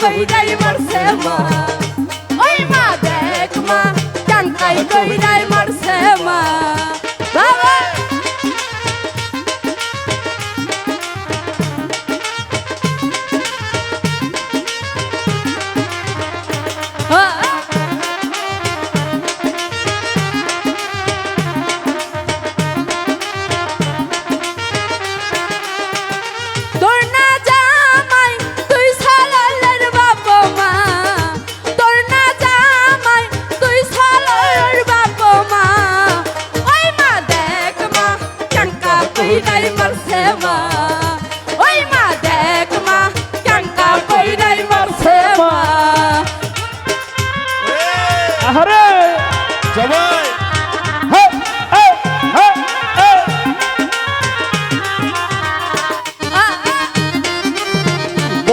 কই যাই মারছে মা। ওই মা দেখ মা কান কই কই যাই মারছে মা।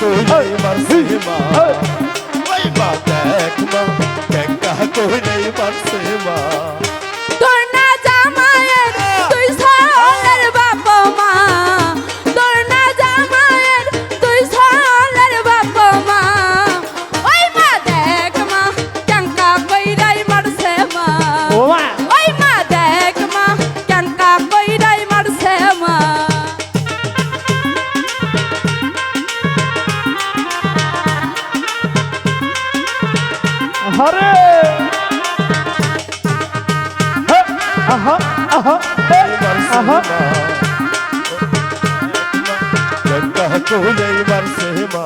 कोई मसीमा वही बात है कोई नहीं আহা আহা আহা গঙ্গা কোলে বর্ষে মা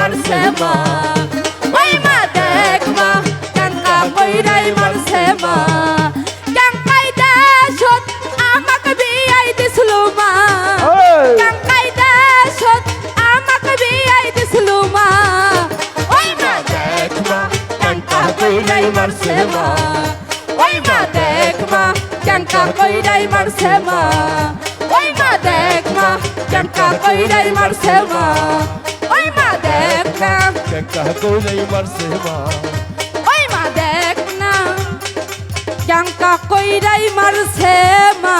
Marcema Oi, Madec, ma Canta, coira i Marcema কইরাই মারছে মা। ওই মা দেখ মা ক্যাংকা কইরাই মারছে মা। ওই মা দেখ মা ক্যাংকা কইরাই মারছে মা। ওই মা দেখ না। ক্যাংকা কইরাই মারছে মা। ওই মা দেখ না ক্যাংকা কইরাই মারছে মা।